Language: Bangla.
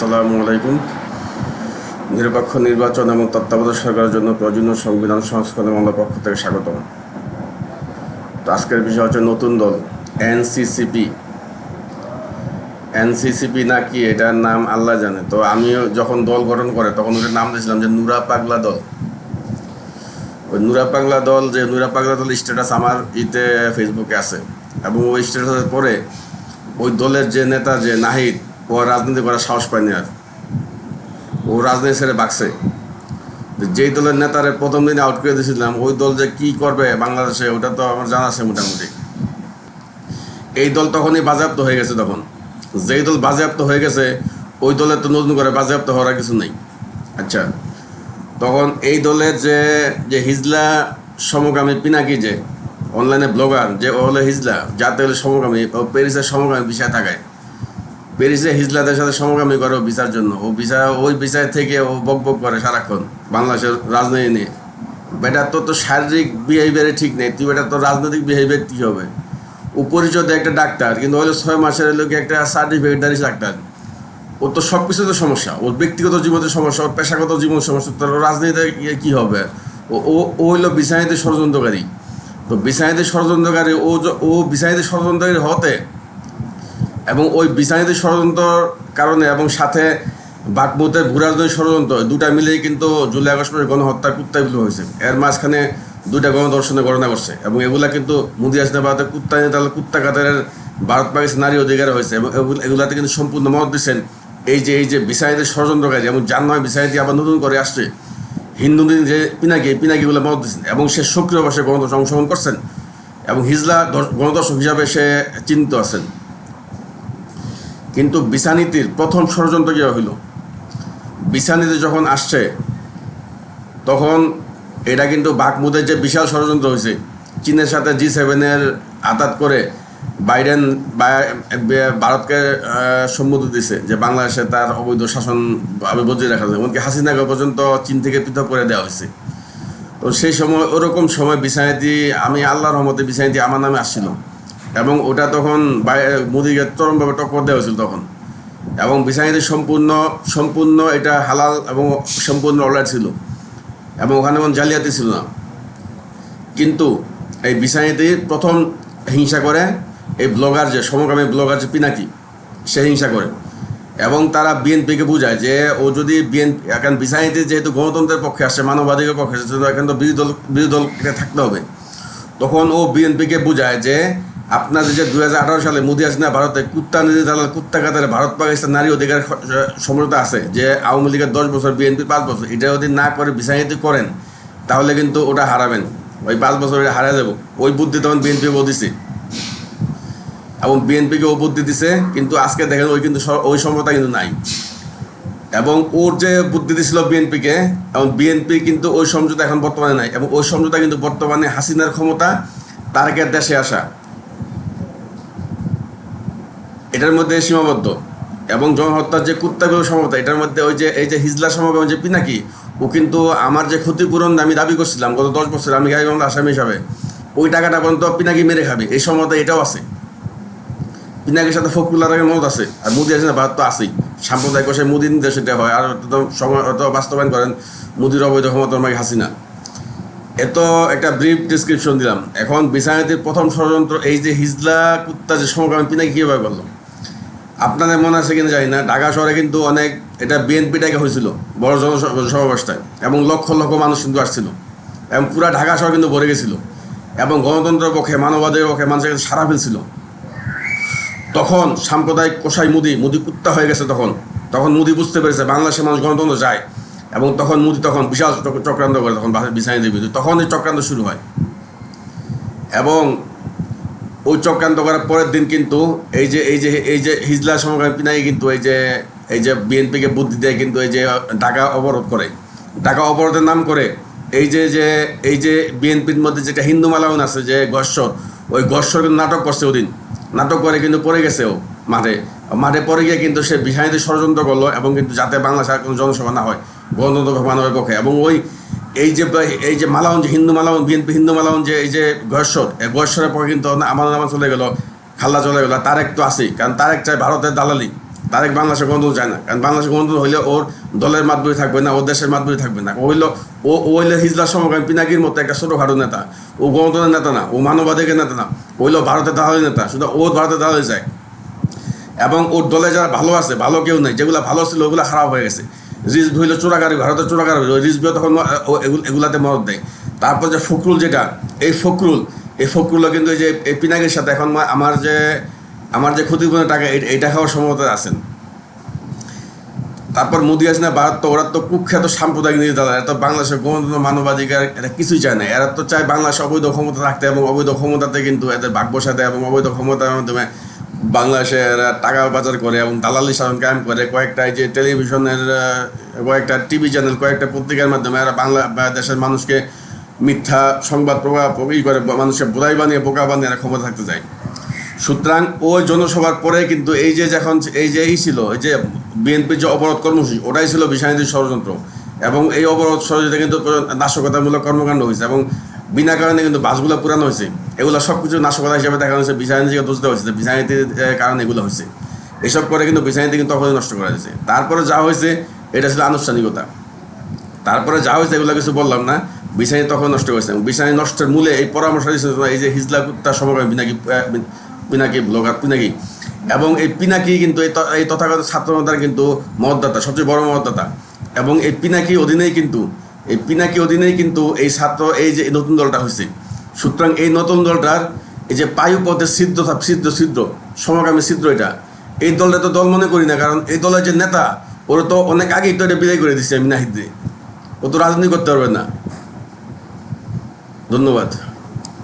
আসসালামু আলাইকুম। নিরপেক্ষ নির্বাচন এবং তত্ত্বাবধায়ক সরকারের জন্য প্রয়োজনীয় সংবিধান সংস্করণের মামলার পক্ষ থেকে স্বাগতম। তো আজকের বিষয় হচ্ছে নতুন দল এনসিসিপি এনসিসিপি না কি, এটার নাম আল্লাহ জানে। তো আমিও যখন দল গঠন করে, তখন ওটার নাম দিয়েছিলাম যে নুরা পাগলা দল। ওই নুরা পাগলা দল, যে নুরা পাগলা দল স্ট্যাটাস আমার ইতে ফেসবুকে আছে। এবং ওই স্ট্যাটাসের পরে ওই দলের যে নেতা, যে নাহিদ ও রাজনীতি করার সাহস পায়নি আর। ও রাজনীতি ছেড়ে বাকছে যেই দলের নেতারে প্রথম দিনে আউট করে দিয়েছিলাম, ওই দল যে কি করবে বাংলাদেশে, ওটা তো আমার জানা আছে মোটামুটি। এই দল তখনই বাজেয়াপ্ত হয়ে গেছে তখন। যেই দল বাজেয়াপ্ত হয়ে গেছে, ওই দলের তো নতুন করে বাজেয়াপ্ত হওয়ার কিছু নেই। আচ্ছা তখন এই দলের যে যে হিজলা সমকামী পিনাকি যে অনলাইনে ব্লগার যে ও হলো হিজলা যাতে হলে সমকামী, ও প্যারিসের সমকামী বিষয় থাকায়। প্যারিসে হিজলাদের সাথে সমকামী করে ও বিচার জন্য। ও বিচার, ওই বিচার থেকে ও বক বক করে সারাক্ষণ বাংলাদেশের রাজনীতি নিয়ে। বেটার তোর তো শারীরিক বিহেভিয়ারে ঠিক নেই। তুই বেটার তোর রাজনৈতিক বিহেভিয়ার কী হবে? ও দেয় একটা ডাক্তার, কিন্তু হলো ছয় মাসের লোক একটা সার্টিফিকেট দাঁড়িয়েছে ডাক্তার। ওর তো সব কিছুতে সমস্যা। ওর ব্যক্তিগত জীবনের সমস্যা, ওর পেশাগত জীবনের সমস্যা, তোর রাজনীতিতে কী হবে? ও ও হইল বিছানাতে ষড়যন্ত্রকারী। তো বিছানাতে ষড়যন্ত্রকারী, ও ও বিছানাতে ষড়যন্ত্রকারী হতে এবং ওই বিছানাতে ষড়যন্ত্রর কারণে এবং সাথে বাকমুতের ভূরাজনৈতিক ষড়যন্ত্র দুটা মিলেই কিন্তু জুলাই আগস্ট মাসের গণহত্যার কুত্তাগুলো হয়েছে। এর মাঝখানে দুইটা গণদর্শনের গণনা করছে এবং এগুলা কিন্তু মুদি ভারতের কুত্তা তাহলে কুত্তা কাতারের ভারত পাকিস্তান নারী অধিকার হয়েছে এবং এগুলাতে কিন্তু সম্পূর্ণ মত দিচ্ছেন এই যে এই যে বিছানাতে ষড়যন্ত্রকারী এবং যার নয় বিছানাতে আবার নতুন করে আসছে, হিন্দু দিন যে পিনাকি পিনাকিগুলো মত দিচ্ছেন এবং সে সক্রিয়ভাবে সে গণদর্শন অংশগ্রহণ করছেন এবং হিজলা দর্শ- গণদর্শক হিসাবে সে চিন্তিত আছেন। কিন্তু বিছানীতির প্রথম ষড়যন্ত্র কী হইল? বিছানীতি যখন আসছে, তখন এটা কিন্তু বাকমুদের যে বিশাল ষড়যন্ত্র হয়েছে চীনের সাথে জি সেভেনের আঘাত করে বাইডেন ভারতকে সম্মতি দিছে যে বাংলাদেশে তার অবৈধ শাসন বজিয়ে রাখা যায় এমনকি হাসিনাকে পর্যন্ত চীন থেকে পৃথক করে দেওয়া হয়েছে তো সেই সময় ওরকম সময় বিছানাতি আমি আল্লাহর রহমতে বিছানাতি আমার নামে আসছিল। এবং ওটা তখন মোদিকে চরমভাবে টক্কর দেওয়া হয়েছিল তখন। এবং বিছানাতি সম্পূর্ণ সম্পূর্ণ এটা হালাল এবং সম্পূর্ণ অলরাইট ছিল। এবং ওখানে কোনো জালিয়াতি ছিল না। কিন্তু এই বিছানাতি প্রথম হিংসা করে এই ব্লগার যে, সমকামী ব্লগার যে পিনাকি, সে হিংসা করে। এবং তারা বিএনপিকে বোঝায় যে, ও যদি বিএনপি, এখন বিছানাতে যেহেতু গণতন্ত্রের পক্ষে আসছে, মানবাধিকার পক্ষে আসছে এখন তো বিরোধী দল, বিরোধী দলকে থাকতে হবে। তখন ও বিএনপিকে বোঝায় যে আপনাদের যে দু হাজার আঠারো সালে মোদী হাসিনা ভারতে, কুত্তা নদী তাহলে কুত্তা কাতারে ভারত পাকিস্তান নারী অধিকার সমঝোতা আছে যে আওয়ামী লীগের দশ বছর বিএনপি পাঁচ বছর, এটা যদি না করে বিছানাতে করেন, তাহলে কিন্তু ওটা হারাবেন। ওই পাঁচ বছর এটা হারা যাব। ওই বুদ্ধি তখন বিএনপি দিছে। এবং বিএনপিকে ও বুদ্ধি দিছে, কিন্তু আজকে দেখেন ওই কিন্তু ওই সমতা কিন্তু নাই। এবং ওর যে বুদ্ধি দিছিল বিএনপিকে, এবং বিএনপি কিন্তু ওই সমঝোতা এখন বর্তমানে নাই। এবং ওই সমঝোতা কিন্তু বর্তমানে হাসিনার ক্ষমতা তারেকের দেশে আসা। এটার মধ্যে সীমাবদ্ধ। এবং জনহত্যার যে কুত্তাগুলো সমতা এটার মধ্যে ওই যে, এই যে হিজলা সমাগম যে পিনাকি, ও কিন্তু আমার যে ক্ষতিপূরণ আমি দাবি করছিলাম গত দশ বছর, আমি গাইগঞ্জ আসামি হিসাবে, ওই টাকাটা পর্যন্ত পিনাকি মেরে খাবে। এই সমতা এটাও আছে। পিনাকির সাথে ফখরুল্লাহ রাগের মত আছে। আর মোদি আছে ভারত তো আছেই। সাম্প্রদায়িক সে মোদি নির্দেশ হয়। আর তো সময়, অত বাস্তবায়ন করেন মোদির অবৈধ ক্ষমতা আমাকে হাসিনা। এত একটা ব্রিফ ডিসক্রিপশন দিলাম। এখন বিছানাতির প্রথম ষড়যন্ত্র এই যে হিজলা, কুত্তা যে সমকামী পিনাকি কীভাবে করল? আপনাদের মনে আছে কিনা জানি না। ঢাকা শহরে কিন্তু অনেক এটা বিএনপিটাকে হয়েছিল, বড় জনসমাবেশটায়, এবং লক্ষ লক্ষ মানুষ কিন্তু আসছিল। এবং পুরা ঢাকা শহর কিন্তু ভরে গেছিল। এবং গণতন্ত্রের পক্ষে মানবাদের পক্ষে মানুষের কাছে সারা ফেলছিল। তখন সাম্প্রদায়িক কোষাই মুদি মুদি কুত্তা হয়ে গেছে তখন। তখন মুদি বুঝতে পেরেছে, বাংলাদেশের মানুষ গণতন্ত্র যায় এবং তখন মুদি তখন বিশাল চক্রান্ত করে তখন বিছানি দেবী তখন এই চক্রান্ত শুরু হয়। এবং ওই চক্রান্ত করার পরের দিন কিন্তু এই যে এই যে এই যে হিজলা সমকামী পিনাই কিন্তু এই যে এই যে বিএনপিকে বুদ্ধি দেয় কিন্তু এই যে ঢাকা অবরোধ করে। ঢাকা অবরোধের নাম করে এই যে যে, এই যে বিএনপির মধ্যে যেটা হিন্দু মালাউন আছে যে গশ্বর ওই গশ্বর কিন্তু নাটক করছে ওদিন। নাটক করে কিন্তু পড়ে গেছে ও মাঠে। মাঠে পড়ে গিয়ে কিন্তু সে বিহাইতে ষড়যন্ত্র করল এবং কিন্তু যাতে বাংলাদেশে আর কোনো জনসভা না হয়, গণতন্ত্র মানবের পক্ষে। এবং ওই এই যে এই যে মালাউন হিন্দু মালাউন বিএনপি হিন্দু মালাউন যে এই যে গশ্বর এই গশ্বরের পরে কিন্তু আমার নামা চলে গেল খাল্লা চলে গেল তারেক তো আছেই। কারণ তারেক চায় ভারতের দালালি। তারেক বাংলাদেশে গণতন্ত্র চায় না। কারণ বাংলাদেশে গণতন্ত্র হইলে ওর দলের মাধ্যমে থাকবে না, ওর দেশের মাধ্যমে থাকবে না। ও হইল, ও ও হইলে হিজলার সমকামী পিনাকির মতো একটা ছোটোখাটো নেতা। ও গণতন্ত্রের নেতা না, ও মানবাধিকের নেতা না। ও হইল ভারতের দালালি নেতা, শুধু ও ভারতের দালালি চায়। এবং ওর দলে যারা ভালো আছে, ভালো কেউ নেই, যেগুলো ভালো ছিল, ওগুলো খারাপ হয়ে গেছে। রিজভি হইল চোরাকারি ভারতের হইল রিজভিও তখন এগুলাতে মদত দেয়। তারপর যে ফখরুল যেটা, এই ফখরুল, এই ফখরুলও কিন্তু এই যে, এই পিনাকের সাথে এখন আমার যে আমার যে ক্ষতিপূরণের টাকা এইটা খাওয়ার সম্ভবত আছেন। তারপর মোদি আছে না, ভারত তো, ওরা তো কুখ্যাত সাম্প্রদায়িক নির্যাতন এরা তো বাংলাদেশের গণতন্ত্র, মানবাধিকার এটা কিছুই চায় না। এরা তো চায় বাংলাদেশ অবৈধ ক্ষমতা রাখতে এবং অবৈধ ক্ষমতাতে কিন্তু এদের ভাগ বসাতে এবং অবৈধ ক্ষমতার মাধ্যমে বাংলাদেশে টাকা পাচার করে এবং দালালি শাসন কায়েম করে। কয়েকটা যে টেলিভিশনের কয়েকটা টিভি চ্যানেল, কয়েকটা পত্রিকার মাধ্যমে এরা বাংলা দেশের মানুষকে মিথ্যা সংবাদ প্রভাব ই করে মানুষকে বোধাই বানিয়ে, বোকা বানিয়ে এরা ক্ষমতা থাকতে চায়। সুতরাং ওই জনসভার পরে কিন্তু এই যে যখন এই যে এই ছিল, এই যে বিএনপির যে অবরোধ কর্মসূচি, ওটাই ছিল বিষানীতির ষড়যন্ত্র। এবং এই অবরোধ ষড়যন্ত্রে কিন্তু নাশকতামূলক কর্মকাণ্ড হয়েছে এবং বিনা কারণে কিন্তু বাসগুলো পুরানো হয়েছে। এগুলো সব কিছু নাশকতা হিসেবে দেখা হয়েছে বিষানীতিকে দোষ দেওয়া হয়েছে। বিষানীতির কারণে এগুলো হয়েছে। এসব করে কিন্তু বিষানীতি কিন্তু তখনই নষ্ট করা হয়েছে। তারপরে যা হয়েছে, এটা ছিল আনুষ্ঠানিকতা। তারপরে যা হয়েছে, এগুলো কিছু বললাম না। বিছানি তখন নষ্ট হয়েছে বিছানি নষ্টের মূলে এই পরামর্শ দিয়েছে এই যে হিজলা কুত্তা সমকামী পিনাকি পিনাকি ব্লগার পিনাকি। এবং এই পিনাকি কিন্তু এই তথাগত ছাত্রনেতার কিন্তু মতদাতা সবচেয়ে বড় মতদাতা এবং এই পিনাকি অধীনেই কিন্তু, এই পিনাকি অধীনেই কিন্তু এই ছাত্র, এই যে নতুন দলটা হয়েছে সুতরাং এই নতুন দলটার এই যে পায়ুপথের সিদ্ধ সিদ্ধ ছিদ্র সমকামী সিদ্ধ এটা, এই দলটা তো দল মনে করি না, কারণ এই দলের যে নেতা, ওরা তো অনেক আগেই তো এটা বিদায় করে দিচ্ছে মিনাহিদ দিয়ে ও তো রাজনীতি করতে পারবে না। ধন্যবাদ।